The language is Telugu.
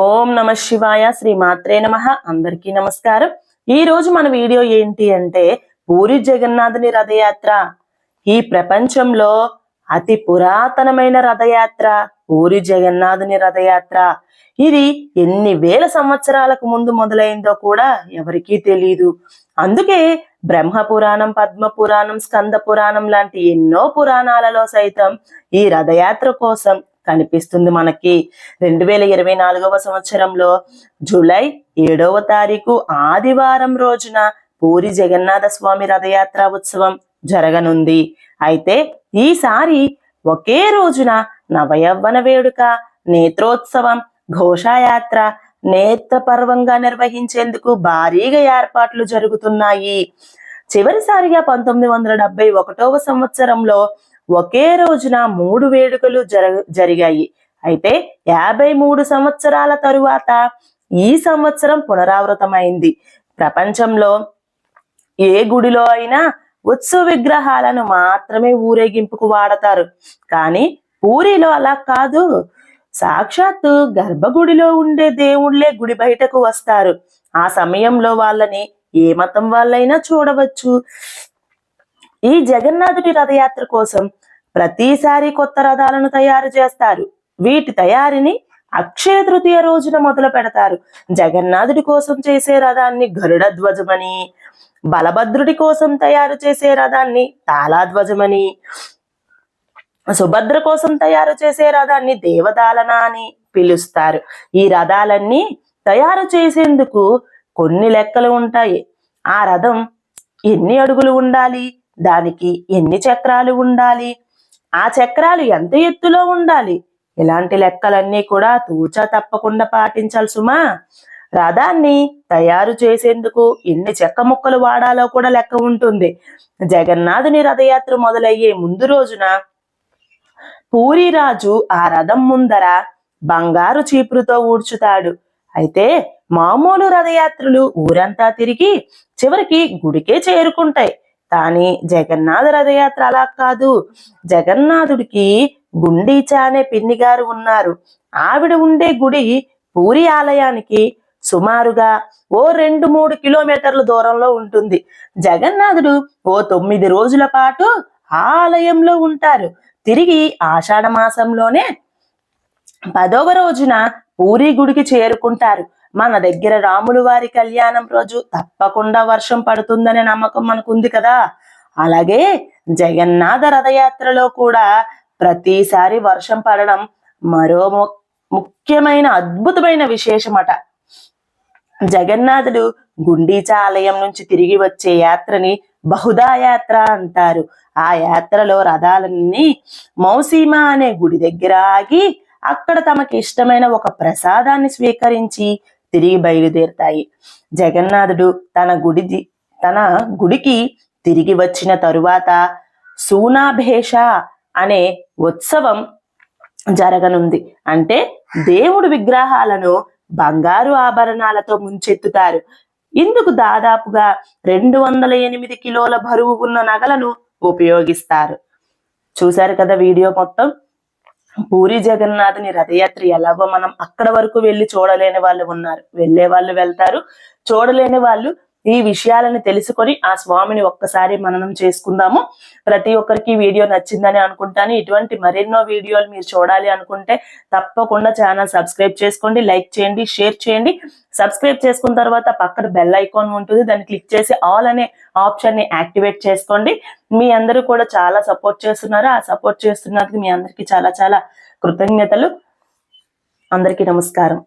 ఓం నమ శివాయ శ్రీ మాత్రే నమ. అందరికీ నమస్కారం. ఈ రోజు మన వీడియో ఏంటి అంటే పూరి జగన్నాథుని రథయాత్ర. ఈ ప్రపంచంలో అతి పురాతనమైన రథయాత్ర పూరి జగన్నాథుని రథయాత్ర. ఇది ఎన్ని వేల సంవత్సరాలకు ముందు మొదలైందో కూడా ఎవరికీ తెలియదు అందుకే బ్రహ్మ పురాణం పద్మ పురాణం స్కంద పురాణం లాంటి ఎన్నో పురాణాలలో సైతం ఈ రథయాత్ర కోసం కనిపిస్తుంది మనకి. రెండు వేల ఇరవై నాలుగవ సంవత్సరంలో జూలై ఏడవ తారీఖు ఆదివారం రోజున పూరి జగన్నాథ స్వామి రథయాత్ర ఉత్సవం జరగనుంది. అయితే ఈసారి ఒకే రోజున నవయవ్వన వేడుక నేత్రోత్సవం ఘోషయాత్ర నేత్ర పర్వంగా నిర్వహించేందుకు భారీగా ఏర్పాట్లు జరుగుతున్నాయి. చివరిసారిగా పంతొమ్మిది వందల డెబ్బై ఒకటవ సంవత్సరంలో ఒకే రోజున మూడు వేడుకలు జర జరిగాయి. అయితే యాభై మూడు సంవత్సరాల తరువాత ఈ సంవత్సరం పునరావృతమైంది. ప్రపంచంలో ఏ గుడిలో అయినా ఉత్సవ విగ్రహాలను మాత్రమే ఊరేగింపుకు వాడతారు. కానీ పూరిలో అలా కాదు. సాక్షాత్తు గర్భగుడిలో ఉండే దేవుళ్ళే గుడి బయటకు వస్తారు. ఆ సమయంలో వాళ్ళని ఏ మతం వాళ్ళైనా చూడవచ్చు. ఈ జగన్నాథుడి రథయాత్ర కోసం ప్రతిసారి కొత్త రథాలను తయారు చేస్తారు. వీటి తయారీని అక్షయ తృతీయ రోజున మొదలు పెడతారు. జగన్నాథుడి కోసం చేసే రథాన్ని గరుడ ధ్వజమని బలభద్రుడి కోసం తయారు చేసే రథాన్ని తాళాధ్వజమని సుభద్ర కోసం తయారు చేసే రథాన్ని దేవదాలన అని పిలుస్తారు. ఈ రథాలన్నీ తయారు చేసేందుకు కొన్ని లెక్కలు ఉంటాయి. ఆ రథం ఎన్ని అడుగులు ఉండాలి? దానికి ఎన్ని చక్రాలు ఉండాలి? ఆ చక్రాలు ఎంత ఎత్తులో ఉండాలి? ఇలాంటి లెక్కలన్నీ కూడా తూచా తప్పకుండా పాటించాలి సుమా. రథాన్ని తయారు చేసేందుకు ఎన్ని చెక్క ముక్కలు వాడాలో కూడా లెక్క ఉంటుంది. జగన్నాథుని రథయాత్ర మొదలయ్యే ముందు రోజున పూరిరాజు ఆ రథం ముందర బంగారు చీపురుతో ఊడ్చుతాడు. అయితే మామూలు రథయాత్రలు ఊరంతా తిరిగి చివరికి గుడికే చేరుకుంటాయి. కానీ జగన్నాథ రథయాత్ర అలా కాదు. జగన్నాథుడికి గుండీచా అనే పిన్ని గారు ఉన్నారు. ఆవిడ ఉండే గుడి పూరి ఆలయానికి సుమారుగా ఓ రెండు మూడు కిలోమీటర్ల దూరంలో ఉంటుంది. జగన్నాథుడు ఓ తొమ్మిది రోజుల పాటు ఆ ఆలయంలో ఉంటారు. తిరిగి ఆషాఢ మాసంలోనే పదవ రోజున పూరి గుడికి చేరుకుంటారు. మన దగ్గర రాములు వారి కళ్యాణం రోజు తప్పకుండా వర్షం పడుతుందనే నమ్మకం మనకుంది కదా. అలాగే జగన్నాథ రథయాత్రలో కూడా ప్రతిసారి వర్షం పడడం మరో ముఖ్యమైన అద్భుతమైన విశేషమట. జగన్నాథుడు గుండీచా ఆలయం నుంచి తిరిగి వచ్చే యాత్రని బహుదా యాత్ర అంటారు. ఆ యాత్రలో రథాలన్నీ మౌసీమ అనే గుడి దగ్గర ఆగి అక్కడ తమకి ఇష్టమైన ఒక ప్రసాదాన్ని స్వీకరించి తిరిగి బయలుదేరుతాయి. జగన్నాథుడు తన గుడి తన గుడికి తిరిగి వచ్చిన తరువాత సూనాభేష అనే ఉత్సవం జరగనుంది. అంటే దేవుడు విగ్రహాలను బంగారు ఆభరణాలతో ముంచెత్తుతారు. ఇందుకు దాదాపుగా రెండు వందల ఎనిమిది కిలోల బరువు ఉన్న నగలను ఉపయోగిస్తారు. చూశారు కదా వీడియో మొత్తం? పూరి జగన్నాథుని రథయాత్ర ఎలాగో మనం అక్కడ వరకు వెళ్ళి చూడలేని వాళ్ళు ఉన్నారు. వెళ్ళే వాళ్ళు వెళ్తారు. చూడలేని వాళ్ళు ఈ విషయాలను తెలుసుకొని ఆ స్వామిని ఒక్కసారి మననం చేసుకుందాము. ప్రతి ఒక్కరికి వీడియో నచ్చిందని అనుకుంటాను. ఇటువంటి మరెన్నో వీడియోలు మీరు చూడాలి అనుకుంటే తప్పకుండా ఛానల్ సబ్స్క్రైబ్ చేసుకోండి లైక్ చేయండి షేర్ చేయండి. సబ్స్క్రైబ్ చేసుకున్న తర్వాత పక్కన బెల్ ఐకాన్ ఉంటుంది. దాన్ని క్లిక్ చేసి ఆల్ అనే ఆప్షన్ని యాక్టివేట్ చేసుకోండి. మీ అందరూ కూడా చాలా సపోర్ట్ చేస్తున్నారు. ఆ సపోర్ట్ చేస్తున్నందుకు మీ అందరికీ చాలా చాలా కృతజ్ఞతలు. అందరికీ నమస్కారం.